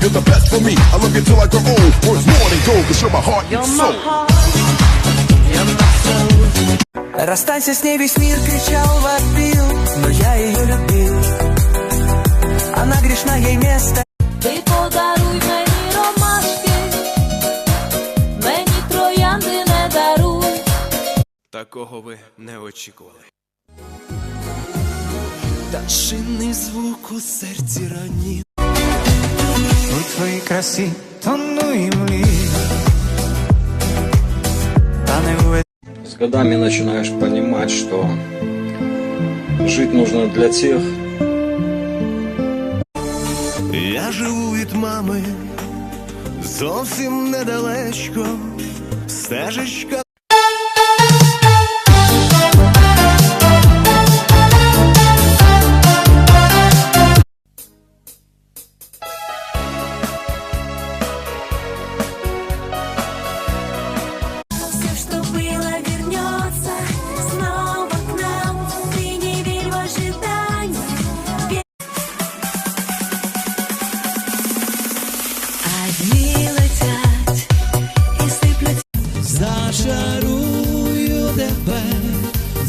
You're the best for me. I love you till I grow old. Worth more than gold, cause you're my heart and soul. Расстанься с ней, весь мир кричал, вопил Но я ее любил Она грешна, ей место Ти подаруй мені ромашки, мені троянди не даруй. Такого ви не очікували. Пташиний звук у серці рані У твоїй красі тону і Та не С годами начинаешь понимать, что жить нужно для тех, Я живу від мами зовсім недалечко. Стежечка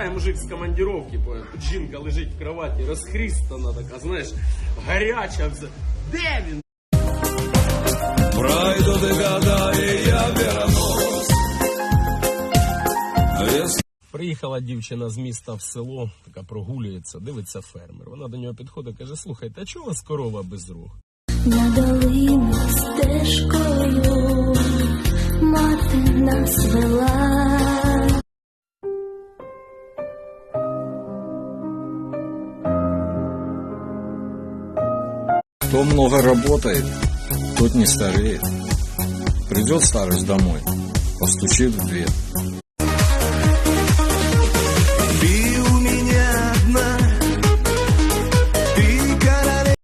Приїжджає мужик з тут жінка лежить в кроваті, розхрістана така, знаєш, гаряча. Де він? Приїхала дівчина з міста в село, така прогулюється, дивиться фермер. Вона до нього підходить, каже: слухайте, а чого у вас корова без рук? на долину стежкою. Мати нас вела. Кто много работает, тот не стареет. Придет старость домой, постучит в дверь.